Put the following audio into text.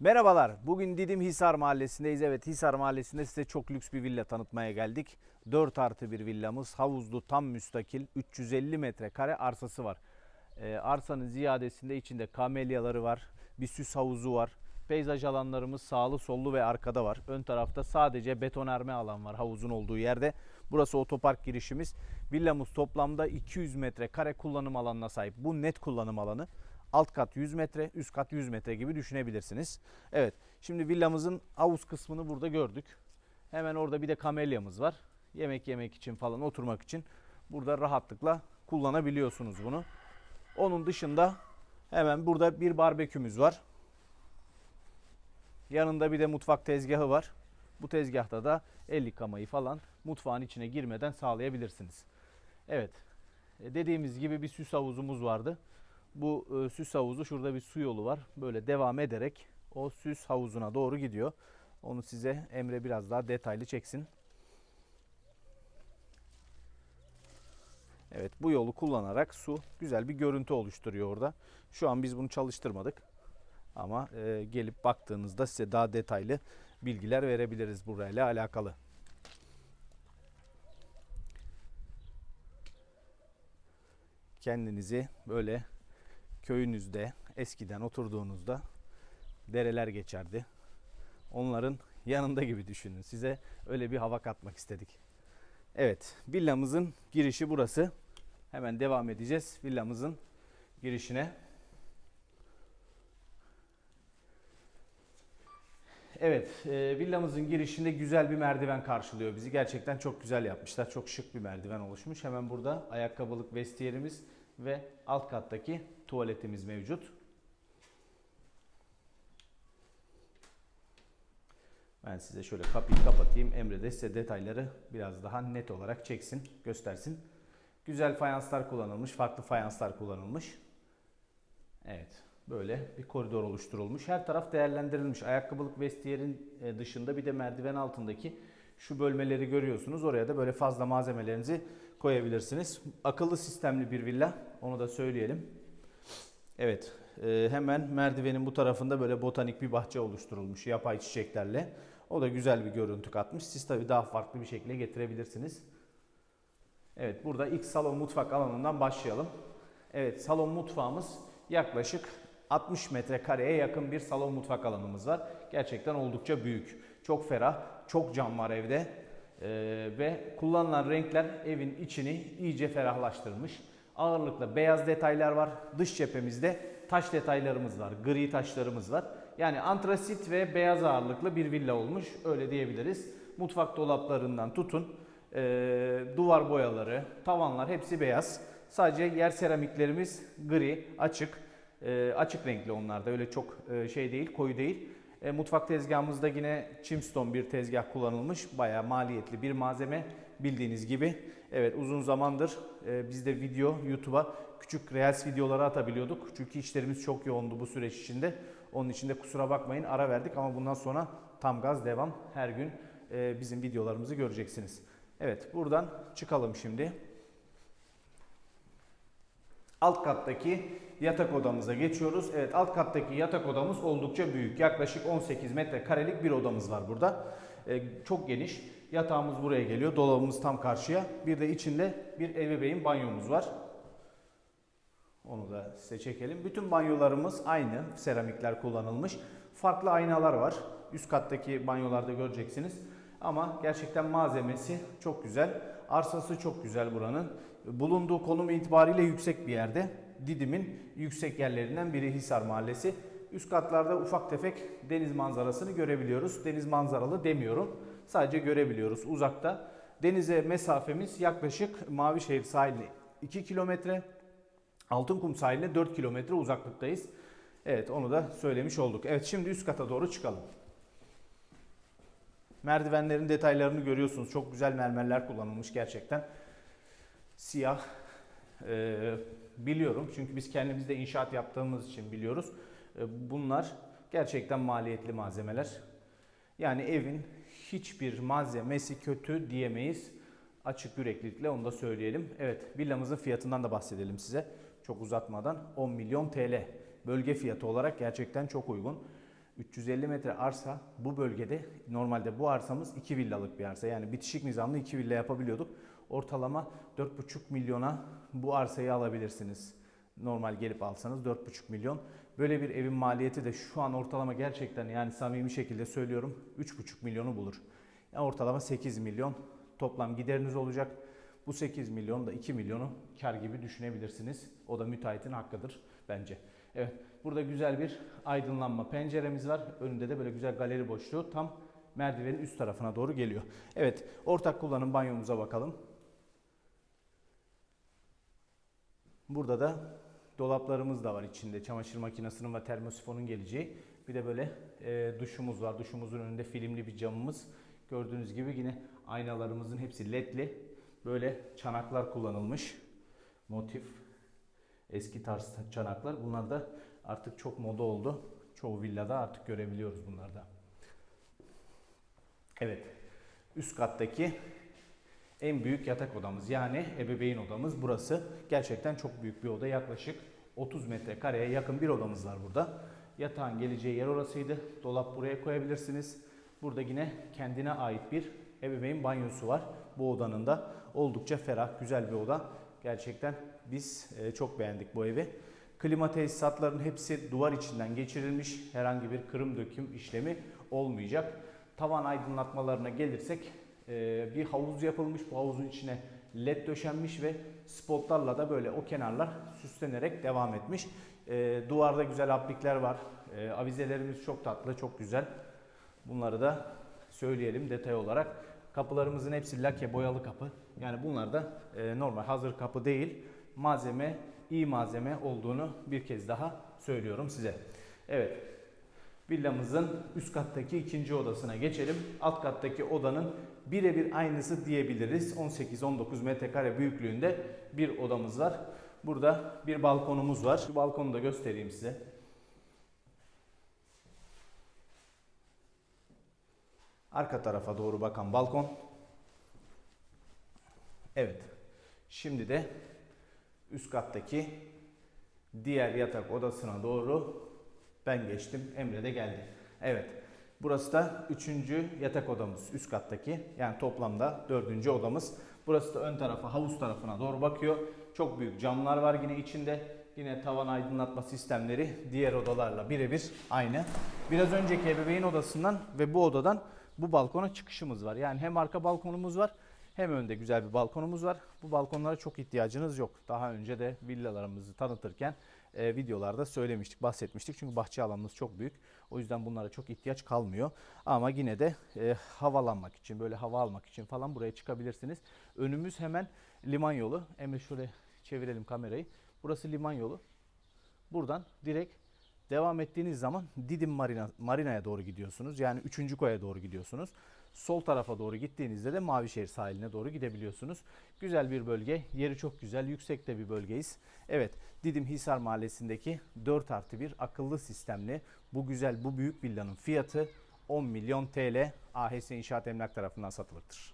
Merhabalar. Bugün Didim Hisar Mahallesi'ndeyiz. Evet Hisar Mahallesi'nde size çok lüks bir villa tanıtmaya geldik. 4 artı bir villamız. Havuzlu tam müstakil 350 metrekare arsası var. Ee, arsanın ziyadesinde içinde kamelyaları var. Bir süs havuzu var. Peyzaj alanlarımız sağlı sollu ve arkada var. Ön tarafta sadece betonarme alan var havuzun olduğu yerde. Burası otopark girişimiz. Villamız toplamda 200 metrekare kullanım alanına sahip. Bu net kullanım alanı. Alt kat 100 metre, üst kat 100 metre gibi düşünebilirsiniz. Evet, şimdi villamızın havuz kısmını burada gördük. Hemen orada bir de kamelyamız var. Yemek yemek için falan oturmak için burada rahatlıkla kullanabiliyorsunuz bunu. Onun dışında hemen burada bir barbekümüz var. Yanında bir de mutfak tezgahı var. Bu tezgahta da el yıkamayı falan mutfağın içine girmeden sağlayabilirsiniz. Evet. e, Dediğimiz gibi bir süs havuzumuz vardı. Bu e, süs havuzu şurada bir su yolu var. Böyle devam ederek o süs havuzuna doğru gidiyor. Onu size Emre biraz daha detaylı çeksin. Evet bu yolu kullanarak su güzel bir görüntü oluşturuyor orada. Şu an biz bunu çalıştırmadık. Ama e, gelip baktığınızda size daha detaylı bilgiler verebiliriz burayla alakalı. Kendinizi böyle köyünüzde eskiden oturduğunuzda dereler geçerdi. Onların yanında gibi düşünün. Size öyle bir hava katmak istedik. Evet, villamızın girişi burası. Hemen devam edeceğiz villamızın girişine. Evet, e, villamızın girişinde güzel bir merdiven karşılıyor bizi. Gerçekten çok güzel yapmışlar. Çok şık bir merdiven oluşmuş. Hemen burada ayakkabılık vestiyerimiz ve alt kattaki tuvaletimiz mevcut. Ben size şöyle kapıyı kapatayım. Emre de size detayları biraz daha net olarak çeksin, göstersin. Güzel fayanslar kullanılmış, farklı fayanslar kullanılmış. Evet, böyle bir koridor oluşturulmuş. Her taraf değerlendirilmiş. Ayakkabılık vestiyerin e, dışında bir de merdiven altındaki şu bölmeleri görüyorsunuz. Oraya da böyle fazla malzemelerinizi koyabilirsiniz. Akıllı sistemli bir villa, onu da söyleyelim. Evet, e, hemen merdivenin bu tarafında böyle botanik bir bahçe oluşturulmuş yapay çiçeklerle. O da güzel bir görüntü katmış. Siz tabii daha farklı bir şekilde getirebilirsiniz. Evet, burada ilk salon mutfak alanından başlayalım. Evet, salon mutfağımız yaklaşık 60 metrekareye yakın bir salon mutfak alanımız var. Gerçekten oldukça büyük. Çok ferah, çok cam var evde. Ee, ve kullanılan renkler evin içini iyice ferahlaştırmış. Ağırlıkla beyaz detaylar var. Dış cephemizde taş detaylarımız var. Gri taşlarımız var. Yani antrasit ve beyaz ağırlıklı bir villa olmuş. Öyle diyebiliriz. Mutfak dolaplarından tutun. e, duvar boyaları, tavanlar hepsi beyaz. Sadece yer seramiklerimiz gri, açık. E, açık renkli onlar da öyle çok e, şey değil, koyu değil. E, mutfak tezgahımızda yine Chimstone bir tezgah kullanılmış. Bayağı maliyetli bir malzeme bildiğiniz gibi. Evet uzun zamandır e, biz de video YouTube'a küçük Reels videoları atabiliyorduk. Çünkü işlerimiz çok yoğundu bu süreç içinde. Onun için de kusura bakmayın ara verdik ama bundan sonra tam gaz devam. Her gün e, bizim videolarımızı göreceksiniz. Evet buradan çıkalım şimdi. Alt kattaki yatak odamıza geçiyoruz. Evet alt kattaki yatak odamız oldukça büyük. Yaklaşık 18 metrekarelik bir odamız var burada. Ee, çok geniş. Yatağımız buraya geliyor. Dolabımız tam karşıya. Bir de içinde bir ebeveyn banyomuz var. Onu da size çekelim. Bütün banyolarımız aynı. Seramikler kullanılmış. Farklı aynalar var. Üst kattaki banyolarda göreceksiniz. Ama gerçekten malzemesi çok güzel. Arsası çok güzel buranın. Bulunduğu konum itibariyle yüksek bir yerde. Didim'in yüksek yerlerinden biri Hisar Mahallesi. Üst katlarda ufak tefek deniz manzarasını görebiliyoruz. Deniz manzaralı demiyorum. Sadece görebiliyoruz uzakta. Denize mesafemiz yaklaşık Mavişehir sahiline 2 kilometre. Altınkum sahiline 4 kilometre uzaklıktayız. Evet onu da söylemiş olduk. Evet şimdi üst kata doğru çıkalım. Merdivenlerin detaylarını görüyorsunuz. Çok güzel mermerler kullanılmış gerçekten. Siyah. Ee, biliyorum çünkü biz kendimiz de inşaat yaptığımız için biliyoruz. Ee, bunlar gerçekten maliyetli malzemeler. Yani evin hiçbir malzemesi kötü diyemeyiz. Açık yüreklilikle onu da söyleyelim. Evet villamızın fiyatından da bahsedelim size. Çok uzatmadan 10 milyon TL. Bölge fiyatı olarak gerçekten çok uygun. 350 metre arsa bu bölgede normalde bu arsamız 2 villalık bir arsa. Yani bitişik nizamlı 2 villa yapabiliyorduk. Ortalama 4,5 milyona bu arsayı alabilirsiniz. Normal gelip alsanız 4,5 milyon. Böyle bir evin maliyeti de şu an ortalama gerçekten yani samimi şekilde söylüyorum 3,5 milyonu bulur. Yani ortalama 8 milyon toplam gideriniz olacak. Bu 8 milyon da 2 milyonu kar gibi düşünebilirsiniz. O da müteahhitin hakkıdır bence. Evet burada güzel bir aydınlanma penceremiz var. Önünde de böyle güzel galeri boşluğu tam merdivenin üst tarafına doğru geliyor. Evet ortak kullanım banyomuza bakalım. Burada da dolaplarımız da var içinde. Çamaşır makinesinin ve termosifonun geleceği. Bir de böyle e, duşumuz var. Duşumuzun önünde filmli bir camımız. Gördüğünüz gibi yine aynalarımızın hepsi ledli. Böyle çanaklar kullanılmış. Motif. Eski tarz çanaklar. Bunlar da artık çok moda oldu. Çoğu villada artık görebiliyoruz bunlarda. Evet. Üst kattaki en büyük yatak odamız yani ebeveyn odamız burası. Gerçekten çok büyük bir oda. Yaklaşık 30 metrekareye yakın bir odamız var burada. Yatağın geleceği yer orasıydı. Dolap buraya koyabilirsiniz. Burada yine kendine ait bir ebeveyn banyosu var. Bu odanın da oldukça ferah, güzel bir oda. Gerçekten biz e, çok beğendik bu evi. Klima tesisatlarının hepsi duvar içinden geçirilmiş. Herhangi bir kırım döküm işlemi olmayacak. Tavan aydınlatmalarına gelirsek e, bir havuz yapılmış. Bu havuzun içine led döşenmiş ve spotlarla da böyle o kenarlar süslenerek devam etmiş. E, duvarda güzel aplikler var. Avizelerimiz çok tatlı, çok güzel. Bunları da söyleyelim detay olarak. Kapılarımızın hepsi lake boyalı kapı. Yani bunlar da normal hazır kapı değil. Malzeme, iyi malzeme olduğunu bir kez daha söylüyorum size. Evet. Villamızın üst kattaki ikinci odasına geçelim. Alt kattaki odanın birebir aynısı diyebiliriz. 18-19 metrekare büyüklüğünde bir odamız var. Burada bir balkonumuz var. Şu balkonu da göstereyim size. Arka tarafa doğru bakan balkon. Evet. Şimdi de üst kattaki diğer yatak odasına doğru ben geçtim. Emre de geldi. Evet. Burası da üçüncü yatak odamız üst kattaki. Yani toplamda dördüncü odamız. Burası da ön tarafa havuz tarafına doğru bakıyor. Çok büyük camlar var yine içinde. Yine tavan aydınlatma sistemleri diğer odalarla birebir aynı. Biraz önceki ebeveyn odasından ve bu odadan bu balkona çıkışımız var. Yani hem arka balkonumuz var hem önde güzel bir balkonumuz var. Bu balkonlara çok ihtiyacınız yok. Daha önce de villalarımızı tanıtırken e, videolarda söylemiştik, bahsetmiştik. Çünkü bahçe alanımız çok büyük. O yüzden bunlara çok ihtiyaç kalmıyor. Ama yine de e, havalanmak için, böyle hava almak için falan buraya çıkabilirsiniz. Önümüz hemen liman yolu. Emre şöyle çevirelim kamerayı. Burası liman yolu. Buradan direkt devam ettiğiniz zaman Didim Marina, Marina'ya doğru gidiyorsunuz. Yani 3. koya doğru gidiyorsunuz. Sol tarafa doğru gittiğinizde de Mavişehir sahiline doğru gidebiliyorsunuz. Güzel bir bölge. Yeri çok güzel. Yüksekte bir bölgeyiz. Evet Didim Hisar Mahallesi'ndeki 4 artı 1 akıllı sistemli bu güzel bu büyük villanın fiyatı 10 milyon TL AHS İnşaat Emlak tarafından satılıktır.